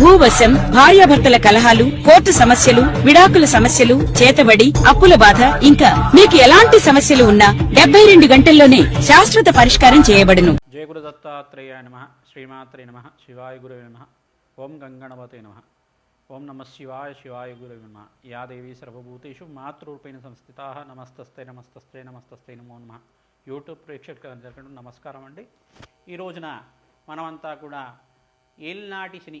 భూవశం భార్యాభర్తల కలహాలు కోర్టు సమస్యలు విడాకుల సమస్యలు చేతబడి అప్పుల బాధ ఇంకా మీకు ఎలాంటి సమస్యలు ఉన్నా డెబ్బై రెండు గంటల్లోనే శాశ్వత పరిష్కారం చేయబడును. జయగురు దత్తాత్రేయ నమ. శ్రీమాత్రే నమ. శివాయ గురువే నమ. ఓం గంగణపతే నమ. ఓం నమ శివాయ శివాయ గురువే నమ. యాదేవి సర్వభూతేషు మాతృరూపేణ సంస్థితా. నమస్తస్తే నమస్తస్తే నమస్తస్తే నమో నమ. యూట్యూబ్ ప్రేక్షకులందరికీ నమస్కారం అండి. ఈ రోజున మనమంతా కూడా ఏల్నాటి శని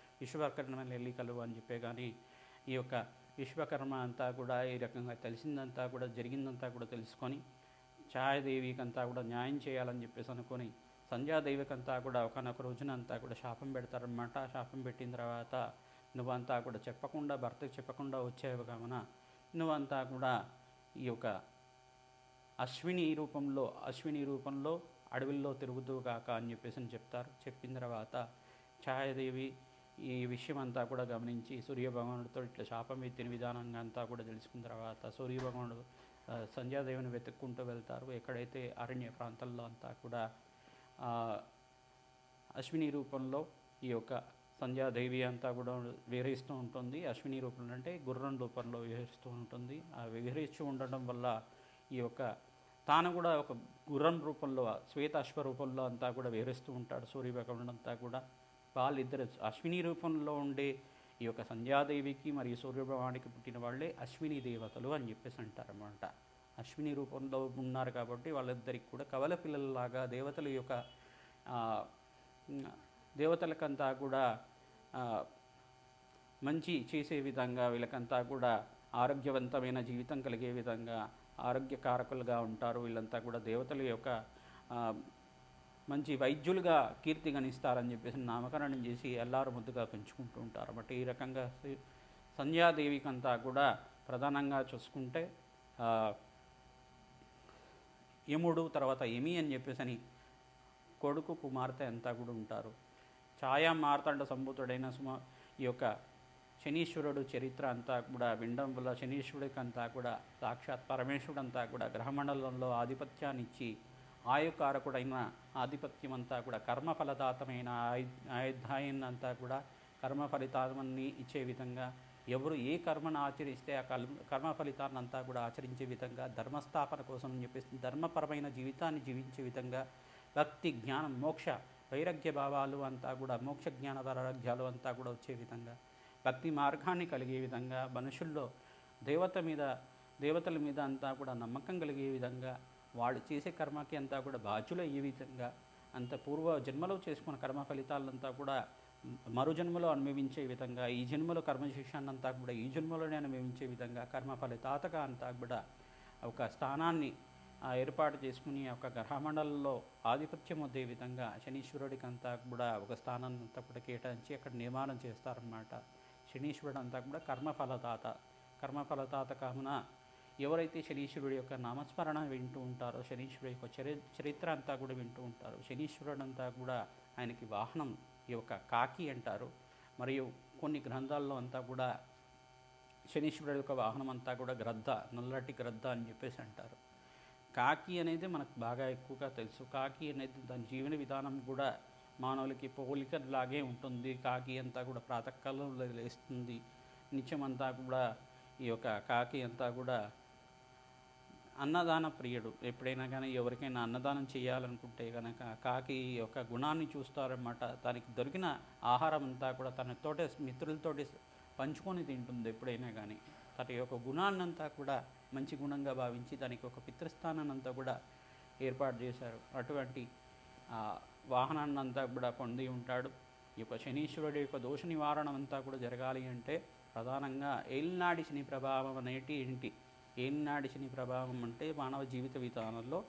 విశ్వకర్మ కలువు అని చెప్పే కానీ ఈ యొక్క విశ్వకర్మ అంతా కూడా ఈ రకంగా తెలిసిందంతా కూడా జరిగిందంతా కూడా తెలుసుకొని ఛాయాదేవికంతా కూడా న్యాయం చేయాలని చెప్పేసి అనుకొని సంధ్యాదేవికంతా కూడా ఒకనొక రోజున అంతా కూడా శాపం పెడతారనమాట శాపం పెట్టిన తర్వాత నువ్వంతా కూడా చెప్పకుండా భర్తకు చెప్పకుండా వచ్చేవి కావున నువ్వంతా కూడా ఈ యొక్క అశ్విని రూపంలో అశ్విని రూపంలో అడవిల్లో తిరుగుతూ కాక అని చెప్పేసి అని చెప్తారు. చెప్పిన తర్వాత ఛాయాదేవి ఈ విషయం అంతా కూడా గమనించి సూర్యభగవానుడితో ఇట్లా శాపం ఎత్తిన విధానంగా అంతా కూడా తెలుసుకున్న తర్వాత సూర్యభగవానుడు సంధ్యాదేవిని వెతుక్కుంటూ వెళ్తారు. ఎక్కడైతే అరణ్య ప్రాంతాల్లో అంతా కూడా అశ్విని రూపంలో ఈ యొక్క సంధ్యాదేవి అంతా కూడా విహరిస్తూ ఉంటుంది. అశ్విని రూపంలో అంటే గుర్రం రూపంలో విహరిస్తూ ఉంటుంది. ఆ విహరిస్తూ ఉండడం వల్ల ఈ యొక్క తాను కూడా ఒక గుర్రం రూపంలో శ్వేత అశ్వ రూపంలో అంతా కూడా విహరిస్తూ ఉంటాడు సూర్యభగవానుడు అంతా కూడా. వాళ్ళిద్దరు అశ్విని రూపంలో ఉండే ఈ యొక్క సంధ్యాదేవికి మరియు సూర్యభగవానికి పుట్టిన వాళ్ళే అశ్విని దేవతలు అని చెప్పేసి అంటారన్నమాట. అశ్విని రూపంలో ఉన్నారు కాబట్టి వాళ్ళిద్దరికి కూడా కవల పిల్లలలాగా దేవతల యొక్క దేవతలకంతా కూడా మంచి చేసే విధంగా వీళ్ళకంతా కూడా ఆరోగ్యవంతమైన జీవితం కలిగే విధంగా ఆరోగ్యకారకులుగా ఉంటారు. వీళ్ళంతా కూడా దేవతల యొక్క మంచి వైద్యులుగా కీర్తి గణిస్తారని చెప్పేసి నామకరణం చేసి ఎల్లారు ముద్దుగా పెంచుకుంటూ ఉంటారు. బట్ ఈ రకంగా సంధ్యాదేవికంతా సంధ్యాదేవికి అంతా కూడా ప్రధానంగా చూసుకుంటే యముడు తర్వాత యమి అని చెప్పేసి అని కొడుకు కుమార్తె అంతా కూడా ఉంటారు. ఛాయా మార్తాండ సంభూతుడైన సుమ ఈ యొక్క శనీశ్వరుడు చరిత్ర అంతా కూడా వినడం వల్ల శనీశ్వరుడికి అంతా కూడా సాక్షాత్ పరమేశ్వరుడు అంతా కూడా గ్రహమండలంలో ఆధిపత్యాన్ని ఇచ్చి ఆయుకారకుడైన ఆధిపత్యం అంతా కూడా కర్మఫలదాతమైన ఆయు ఆయుధాయాన్ని అంతా కూడా కర్మ ఫలితాన్ని ఇచ్చే విధంగా ఎవరు ఏ కర్మను ఆచరిస్తే ఆ కర్మ కర్మ ఫలితాన్ని అంతా కూడా ఆచరించే విధంగా ధర్మస్థాపన కోసం అని చెప్పేసి ధర్మపరమైన జీవితాన్ని జీవించే విధంగా భక్తి జ్ఞానం మోక్ష వైరాగ్య భావాలు అంతా కూడా మోక్ష జ్ఞాన వైరాగ్యాలు అంతా కూడా వచ్చే విధంగా భక్తి మార్గాన్ని కలిగే విధంగా మనుషుల్లో దేవత మీద దేవతల మీద అంతా కూడా నమ్మకం కలిగే విధంగా వాళ్ళు చేసే కర్మకి అంతా కూడా బాధ్యులు అయ్యే విధంగా అంత పూర్వ జన్మలో చేసుకున్న కర్మ ఫలితాలంతా కూడా మరు జన్మలో అనుభవించే విధంగా ఈ జన్మలో కర్మశిక్షాన్ని అంతా కూడా ఈ జన్మలోనే అనుభవించే విధంగా కర్మ ఫలితాతగా అంతా కూడా ఒక స్థానాన్ని ఏర్పాటు చేసుకుని ఒక గ్రహమండలంలో ఆధిపత్యం వద్దే విధంగా శనీశ్వరుడికి అంతా కూడా ఒక స్థానాన్ని అంతా కూడా కేటాయించి అక్కడ నిర్మాణం చేస్తారన్నమాట. శనీశ్వరుడు అంతా కూడా కర్మఫలదాత కర్మఫలదాత కావున ఎవరైతే శనీశ్వరుడి యొక్క నామస్మరణ వింటూ ఉంటారో శనీశ్వరుడి యొక్క చరి చరిత్ర అంతా కూడా వింటూ ఉంటారు శనీశ్వరుడు అంతా కూడా ఆయనకి వాహనం ఈ యొక్క కాకి అంటారు. మరియు కొన్ని గ్రంథాల్లో అంతా కూడా శనీశ్వరుడు యొక్క వాహనం అంతా కూడా గ్రద్ద నల్లటి గ్రద్ద అని చెప్పేసి అంటారు. కాకి అనేది మనకు బాగా ఎక్కువగా తెలుసు. కాకి అనేది దాని జీవన విధానం కూడా మానవులకి పోలికలాగే ఉంటుంది. కాకి అంతా కూడా ప్రాతకాలంలో లేస్తుంది. నిత్యం అంతా కూడా ఈ యొక్క కాకి అంతా కూడా అన్నదాన ప్రియుడు. ఎప్పుడైనా కానీ ఎవరికైనా అన్నదానం చేయాలనుకుంటే కనుక కాకి యొక్క గుణాన్ని చూస్తారన్నమాట. దానికి దొరికిన ఆహారం అంతా కూడా తన తోటే మిత్రులతోటి పంచుకొని తింటుంది ఎప్పుడైనా కానీ తన యొక్క గుణాన్నంతా కూడా మంచి గుణంగా భావించి దానికి ఒక పితృస్థానాన్ని అంతా కూడా ఏర్పాటు చేశారు. అటువంటి వాహనాన్నంతా వాహనాన్ని అంతా కూడా పొంది ఉంటాడు. ఈ యొక్క శనీశ్వరుడి యొక్క దోష నివారణ అంతా కూడా జరగాలి అంటే ప్రధానంగా ఏలినాడి శని ప్రభావం అనేటి ఏంటి? ఏలినాడి శని ప్రభావం అంటే మానవ జీవిత విధానంలో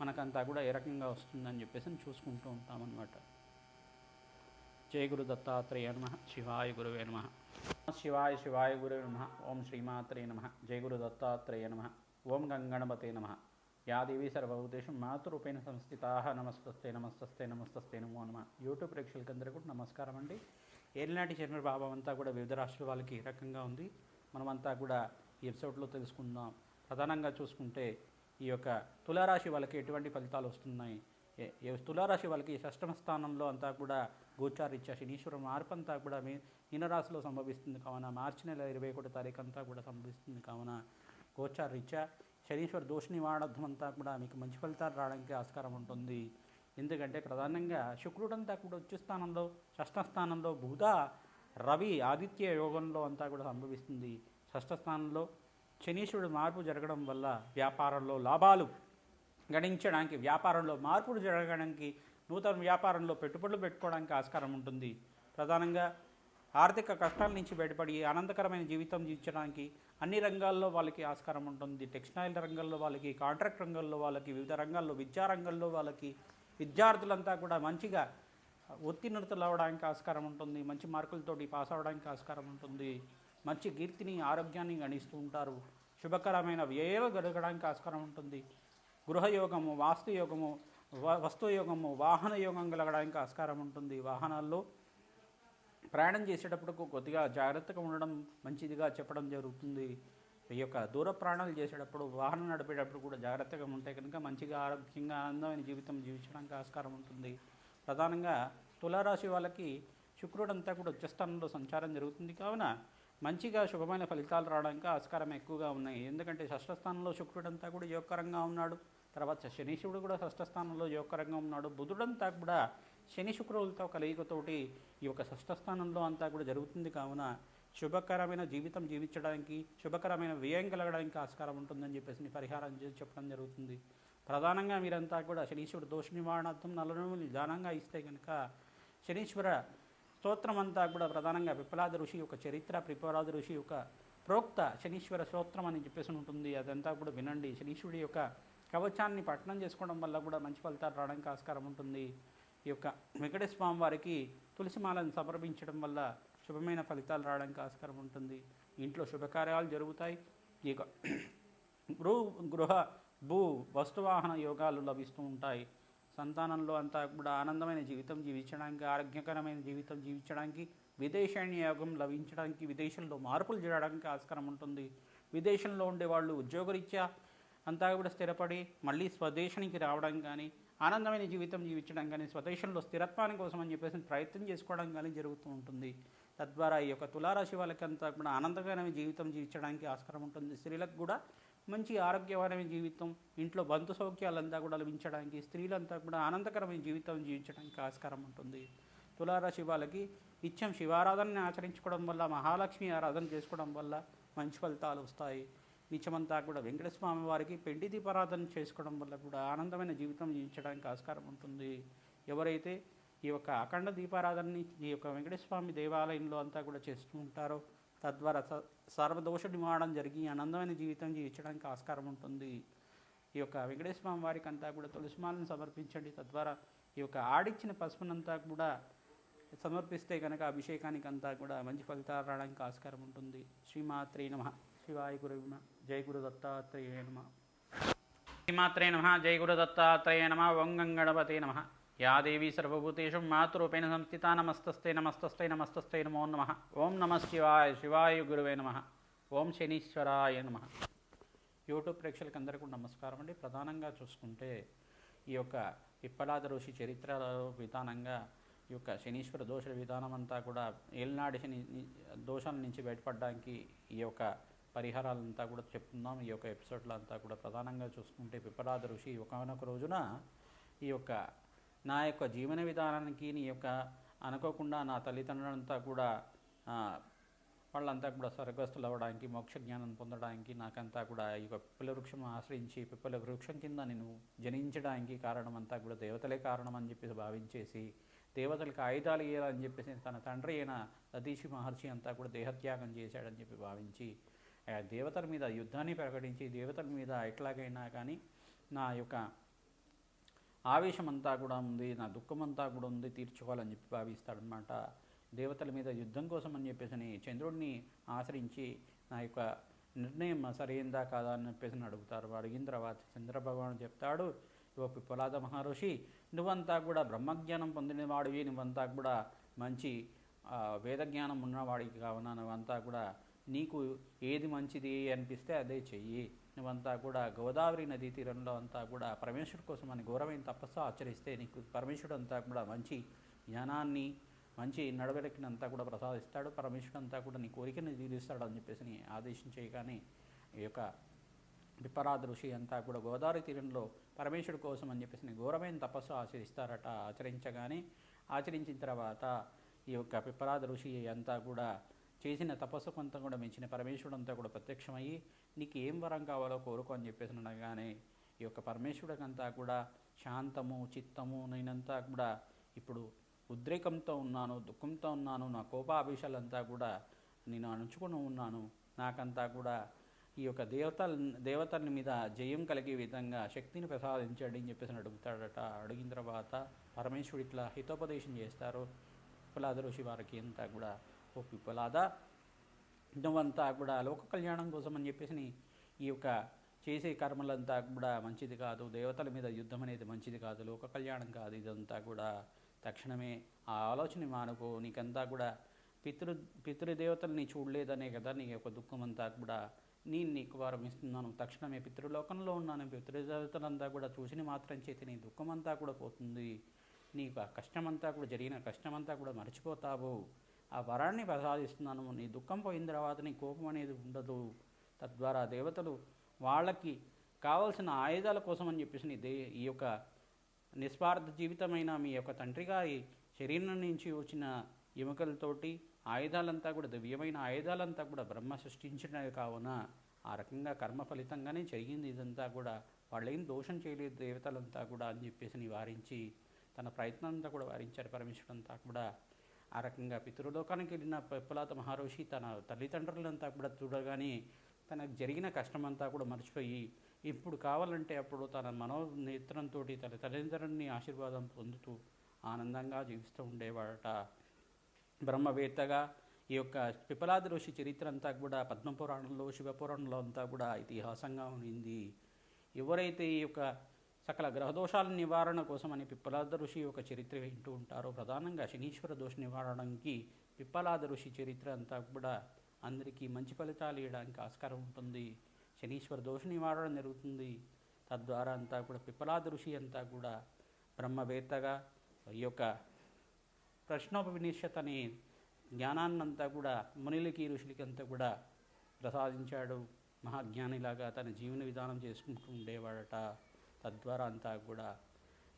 మనకంతా కూడా ఏ రకంగా వస్తుందని చెప్పేసి చూసుకుంటూ ఉంటామన్నమాట. జయ గురు దత్తాత్రేయ నమ. శివాయ గురువే నమ. శివాయ శివాయ గురువే నమ. ఓం శ్రీమాత్రే నమ. జయ గురు దత్తాత్రేయ నమ. ఓం గంగణపతే నమ. యాదేవి సర్వభూతేషు మాతృరూపేణ సంస్థితా. నమస్తస్తే నమస్తస్తే నమస్తస్తే నమో నమ. యూట్యూబ్ ప్రేక్షకులందరికీ కూడా నమస్కారం అండి. ఏలినాటి చంద్రబాబు భావం అంతా కూడా వివిధ రాష్ట్రాల వాళ్ళకి ఏ రకంగా ఉంది? మనమంతా కూడా ఈ ఎపిసోడ్లో తెలుసుకుందాం. ప్రధానంగా చూసుకుంటే ఈ యొక్క తులారాశి వాళ్ళకి ఎటువంటి ఫలితాలు వస్తున్నాయి? తులారాశి వాళ్ళకి షష్టమ స్థానంలో అంతా కూడా గోచారీత్యా శనీశ్వరం మార్పు అంతా కూడా మీ మీనరాశిలో సంభవిస్తుంది కావున మార్చి నెల ఇరవై ఒకటి తారీఖు అంతా కూడా సంభవిస్తుంది కావున గోచారీత్యా శనీశ్వర దోష నివారణం అంతా కూడా మీకు మంచి ఫలితాలు రావడానికి ఆస్కారం ఉంటుంది. ఎందుకంటే ప్రధానంగా శుక్రుడంతా కూడా ఉచ్చ స్థానంలో షష్ఠ స్థానంలో బుధ రవి ఆదిత్య యోగంలో అంతా కూడా సంభవిస్తుంది. షష్ఠ స్థానంలో శనీశ్వరుడు మార్పు జరగడం వల్ల వ్యాపారంలో లాభాలు గణించడానికి వ్యాపారంలో మార్పులు జరగడానికి నూతన వ్యాపారంలో పెట్టుబడులు పెట్టుకోవడానికి ఆస్కారం ఉంటుంది. ప్రధానంగా ఆర్థిక కష్టాల నుంచి బయటపడి ఆనందకరమైన జీవితం జీవించడానికి అన్ని రంగాల్లో వాళ్ళకి ఆస్కారం ఉంటుంది. టెక్స్టైల్ రంగంలో వాళ్ళకి కాంట్రాక్ట్ రంగంలో వాళ్ళకి వివిధ రంగాల్లో విద్యా రంగంలో వాళ్ళకి విద్యార్థులంతా కూడా మంచిగా ఉత్తీర్ణతలు అవ్వడానికి ఆస్కారం ఉంటుంది మంచి మార్కులతోటి పాస్ అవ్వడానికి ఆస్కారం ఉంటుంది మంచి కీర్తిని ఆరోగ్యాన్ని గణిస్తూ ఉంటారు. శుభకరమైన వ్యయాలు గడగడానికి ఆస్కారం ఉంటుంది. గృహయోగము వాస్తు యోగము వస్తు యోగము వాహన యోగం కలగడానికి ఆస్కారం ఉంటుంది. వాహనాల్లో ప్రయాణం చేసేటప్పుడు కొద్దిగా జాగ్రత్తగా ఉండడం మంచిదిగా చెప్పడం జరుగుతుంది. ఈ యొక్క దూర ప్రయాణాలు చేసేటప్పుడు వాహనం నడిపేటప్పుడు కూడా జాగ్రత్తగా ఉంటే కనుక మంచిగా ఆరోగ్యంగా ఆనందమైన జీవితం జీవించడానికి ఆస్కారం ఉంటుంది. ప్రధానంగా తులారాశి వాళ్ళకి శుక్రుడు అంతా కూడా ఉచ్చస్థానంలో సంచారం జరుగుతుంది. కావున మంచిగా శుభమైన ఫలితాలు రావడానికి ఆస్కారం ఎక్కువగా ఉన్నాయి. ఎందుకంటే షష్ఠస్థానంలో శుక్రుడు అంతా కూడా యోగకరంగా ఉన్నాడు. తర్వాత శనిశివుడు కూడా షష్ఠ స్థానంలో యోగకరంగా ఉన్నాడు. బుధుడంతా కూడా శని శుక్రులతో కలయికతోటి ఈ యొక్క షష్ఠస్థానంలో అంతా కూడా జరుగుతుంది. కావున శుభకరమైన జీవితం జీవించడానికి శుభకరమైన వ్యయం కలగడానికి ఆస్కారం ఉంటుందని చెప్పేసి పరిహారం చెప్పడం జరుగుతుంది. ప్రధానంగా మీరంతా కూడా శనీశ్వరుడు దోష నివారణార్థం నల్లనుమలు దానంగా ఇస్తే కనుక శనీశ్వర స్తోత్రం అంతా కూడా ప్రధానంగా పిప్పలాద ఋషి యొక్క చరిత్ర పిప్పలాద ఋషి యొక్క ప్రోక్త శనీశ్వర స్తోత్రం అని చెప్పేసి ఉంటుంది. అదంతా కూడా వినండి. శనీశ్వరుడి యొక్క కవచాన్ని పఠనం చేసుకోవడం వల్ల కూడా మంచి ఫలితాలు రావడానికి ఆస్కారం ఉంటుంది. ఈ యొక్క వెంకటేశ్వర స్వామి వారికి తులసిమాలను సమర్పించడం వల్ల శుభమైన ఫలితాలు రావడానికి ఆస్కారం ఉంటుంది. ఇంట్లో శుభకార్యాలు జరుగుతాయి. ఈ యొక్క గృహ గృహ భూ వస్తువాహన యోగాలు లభిస్తూ ఉంటాయి. సంతానంలో అంతా కూడా ఆనందమైన జీవితం జీవించడానికి ఆరోగ్యకరమైన జీవితం జీవించడానికి విదేశాన్ని యోగం లభించడానికి విదేశంలో మార్పులు చేయడానికి ఆస్కారం ఉంటుంది. విదేశంలో ఉండే వాళ్ళు ఉద్యోగరీత్యా అంతా కూడా స్థిరపడి మళ్ళీ స్వదేశానికి రావడం కానీ ఆనందమైన జీవితం జీవించడం కానీ స్వదేశంలో స్థిరత్వాన్ని కోసం అని చెప్పేసి ప్రయత్నం చేసుకోవడం కానీ జరుగుతూ ఉంటుంది. తద్వారా ఈ యొక్క తులారాశి వాళ్ళకంతా కూడా ఆనందకరమైన జీవితం జీవించడానికి ఆస్కారం ఉంటుంది. స్త్రీలకు కూడా మంచి ఆరోగ్యకరమైన జీవితం ఇంట్లో బంధు సౌఖ్యాలంతా కూడా లభించడానికి స్త్రీలంతా కూడా ఆనందకరమైన జీవితం జీవించడానికి ఆస్కారం ఉంటుంది. తులారాశి వాళ్ళకి నిత్యం శివారాధనని ఆచరించుకోవడం వల్ల మహాలక్ష్మి ఆరాధన చేసుకోవడం వల్ల మంచి ఫలితాలు వస్తాయి. నిత్యమంతా కూడా వెంకటస్వామి వారికి పెండి దీపారాధన చేసుకోవడం వల్ల కూడా ఆనందమైన జీవితం జీవించడానికి ఆస్కారం ఉంటుంది. ఎవరైతే ఈ యొక్క అఖండ దీపారాధనని ఈ యొక్క వెంకటేశ్వర స్వామి దేవాలయంలో అంతా కూడా చేస్తూ ఉంటారో తద్వారా స- సర్వదోష నివారణ జరిగి ఆనందమైన జీవితం జీవించడానికి ఆస్కారం ఉంటుంది. ఈ యొక్క వెంకటేశ్వర స్వామి వారికి అంతా కూడా తులసిమాలను సమర్పించండి. తద్వారా ఈ యొక్క ఆడిచ్చిన పసుపునంతా కూడా సమర్పిస్తే కనుక అభిషేకానికి అంతా కూడా మంచి ఫలితాలు రావడానికి ఆస్కారం ఉంటుంది. శ్రీమాత్రే నమ. శివాయ గురు జై గురు దత్తాత్రేయ నమ. శ్రీమాత్రే నమ. జై గురు దత్తాత్రేయ నమ. వంగంగణపతి నమ. యా దేవీ సర్వభూతేషు మాతృరూపేణ సంస్థితా నమస్తస్తే నమస్తస్తే నమస్తస్తే నమో నమ. ఓం నమ శివాయ శివాయ గురువే నమ. ఓం శనీశ్వరాయ నమ. యూట్యూబ్ ప్రేక్షకులకు అందరికీ నమస్కారం అండి. ప్రధానంగా చూసుకుంటే ఈ యొక్క పిప్పలాద ఋషి చరిత్రలో విధానంగా ఈ యొక్క శనీశ్వర దోష విధానం అంతా కూడా ఏలినాడి శని దోషాల నుంచి బయటపడడానికి ఈ యొక్క పరిహారాలంతా కూడా చెప్తున్నాం ఈ యొక్క ఎపిసోడ్లో అంతా కూడా ప్రధానంగా చూసుకుంటే పిప్పలాద ఋషి ఒకనొక రోజున ఈ యొక్క నా యొక్క జీవన విధానానికి నీ యొక్క అనుకోకుండా నా తల్లిదండ్రులంతా కూడా వాళ్ళంతా కూడా స్వర్గస్థులు అవ్వడానికి మోక్ష జ్ఞానం పొందడానికి నాకంతా కూడా ఈ యొక్క పిప్పల వృక్షం ఆశ్రయించి పిప్పల వృక్షం కింద నేను జనించడానికి కారణం అంతా కూడా దేవతలే కారణం అని చెప్పేసి భావించేసి దేవతలకు ఆయుధాలు ఇయ్యాలని చెప్పేసి తన తండ్రి అయిన దతీషి మహర్షి అంతా కూడా దేహత్యాగం చేశాడని చెప్పి భావించి ఆ దేవతల మీద యుద్ధాన్ని ప్రకటించి దేవతల మీద ఎట్లాగైనా కానీ నా యొక్క ఆవేశమంతా కూడా ఉంది నా దుఃఖమంతా కూడా ఉంది తీర్చుకోవాలని చెప్పి భావిస్తాడనమాట దేవతల మీద యుద్ధం కోసం అని చెప్పేసి చంద్రుడిని ఆశ్రయించి నా యొక్క నిర్ణయం సరైందా కాదా అని చెప్పేసి అడుగుతారు. అడిగిన తర్వాత చంద్రభగవాను చెప్తాడు ఓ పిప్పలాద మహర్షి నువ్వంతా కూడా బ్రహ్మజ్ఞానం పొందినవాడివి నువ్వంతా కూడా మంచి వేదజ్ఞానం ఉన్నవాడికి కావున నువ్వంతా కూడా నీకు ఏది మంచిది అనిపిస్తే అదే చెయ్యి. నువ్వంతా కూడా గోదావరి నదీ తీరంలో అంతా కూడా పరమేశ్వరుడు కోసం అని ఘోరమైన తపస్సు ఆచరిస్తే నీకు పరమేశ్వరుడు అంతా కూడా మంచి జ్ఞానాన్ని మంచి నడవడికినంతా కూడా ప్రసాదిస్తాడు. పరమేశ్వరుడు అంతా కూడా నీ కోరికని తీరుస్తాడు అని చెప్పేసి ఆదేశించేయగానే ఈ యొక్క విపరాధ ఋషి అంతా కూడా గోదావరి తీరంలో పరమేశ్వరుడు కోసం అని చెప్పేసి ఘోరమైన తపస్సు ఆచరిస్తారట ఆచరించగానే ఆచరించిన తర్వాత ఈ యొక్క పిప్పరాధ ఋషి అంతా కూడా చేసిన తపస్సు కొంత కూడా మించిన పరమేశ్వరుడు అంతా కూడా ప్రత్యక్షమయ్యి నీకు ఏం వరం కావాలో కోరుకో అని చెప్పేసి అనగానే ఈ యొక్క పరమేశ్వరుడికంతా కూడా శాంతము చిత్తము నేనంతా కూడా ఇప్పుడు ఉద్రేకంతో ఉన్నాను దుఃఖంతో ఉన్నాను నా కోపాభిషాలంతా కూడా నేను అణుచుకుని ఉన్నాను. నాకంతా కూడా ఈ యొక్క దేవతల దేవతల మీద జయం కలిగే విధంగా శక్తిని ప్రసాదించండి అని చెప్పేసి అడుగుతాడట. అడిగిన తర్వాత పరమేశ్వరుడు ఇట్లా హితోపదేశం చేస్తారు. పిప్పలాద ఋషి వారికి అంతా కూడా ఓ పిప్పలాద ఇదంతా కూడా లోక కళ్యాణం కోసం అని చెప్పేసి ఈ యొక్క చేసే కర్మలంతా కూడా మంచిది కాదు. దేవతల మీద యుద్ధం అనేది మంచిది కాదు. లోక కళ్యాణం కాదు. ఇదంతా కూడా తక్షణమే ఆ ఆలోచన మానుకో. నీకంతా కూడా పితృ పితృదేవతల్ని చూడలేదనే కదా నీ యొక్క దుఃఖం అంతా కూడా. నేను నీకు వారం ఇస్తున్నాను. తక్షణమే పితృలోకంలో ఉన్నాను. పితృదేవతలంతా కూడా చూసిన మాత్రం చేతి నీ దుఃఖం అంతా కూడా పోతుంది. నీకు ఆ కష్టమంతా కూడా జరిగిన కష్టమంతా కూడా మర్చిపోతావు. ఆ వరాన్ని ప్రసాదిస్తున్నాను. నీ దుఃఖం పోయిన తర్వాత నీ కోపం అనేది ఉండదు. తద్వారా దేవతలు వాళ్ళకి కావాల్సిన ఆయుధాల కోసం అని చెప్పేసి నీ దే ఈ యొక్క నిస్వార్థ జీవితమైన మీ యొక్క తండ్రి గారి శరీరం నుంచి వచ్చిన ఎముకలతోటి ఆయుధాలంతా కూడా దివ్యమైన ఆయుధాలంతా కూడా బ్రహ్మ సృష్టించినవి కావున ఆ రకంగా కర్మ ఫలితంగానే జరిగింది. ఇదంతా కూడా వాళ్ళేం దోషం చేయలేదు దేవతలంతా కూడా అని చెప్పేసి నివారించి తన ప్రయత్నం అంతా కూడా వారించారు. పరమేశ్వరుడు కూడా ఆ రకంగా పితృలోకానికి వెళ్ళిన పిప్పలాత మహర్షి తన తల్లిదండ్రులంతా కూడా చూడగానే తనకు జరిగిన కష్టమంతా కూడా మర్చిపోయి ఇప్పుడు కావాలంటే అప్పుడు తన మనోనేత్రంతో తన తల్లిదండ్రులని ఆశీర్వాదం పొందుతూ ఆనందంగా జీవిస్తూ ఉండేవాడట. బ్రహ్మవేత్తగా ఈ యొక్క పిపలాది ఋషి చరిత్ర అంతా కూడా పద్మపురాణంలో శివపురాణంలో అంతా కూడా ఇతిహాసంగా ఉండింది. ఎవరైతే ఈ యొక్క సకల గ్రహదోషాల నివారణ కోసమని పిప్పలాద ఋషి యొక్క చరిత్ర వింటూ ఉంటారో. ప్రధానంగా శనీశ్వర దోష నివారణకి పిప్పలాద ఋషి చరిత్ర అంతా కూడా అందరికీ మంచి ఫలితాలు ఇవ్వడానికి ఆస్కారం ఉంటుంది. శనీశ్వర దోష నివారణ జరుగుతుంది. తద్వారా అంతా కూడా పిప్పలాద ఋషి అంతా కూడా బ్రహ్మవేత్తగా ఈ యొక్క ప్రశ్నోపనిషత్ అనే జ్ఞానాన్నంతా కూడా మునిలకి ఋషులకి అంతా కూడా ప్రసాదించాడు. మహాజ్ఞానిలాగా తన జీవన విధానం చేసుకుంటూ ఉండేవాడట. తద్వారా అంతా కూడా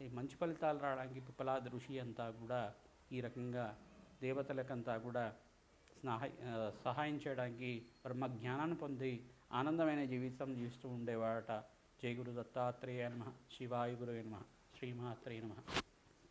ఈ మంచి ఫలితాలు రావడానికి పిప్పలాద ఋషి అంతా కూడా ఈ రకంగా దేవతలకంతా కూడా స్నాహ సహాయం చేయడానికి బ్రహ్మ జ్ఞానాన్ని పొంది ఆనందమైన జీవితం జీవిస్తూ ఉండేవాడట జయ గురు దత్తాత్రేయ నమ. శివాయ గురువే నమ. శ్రీమాత్రేయ నమ.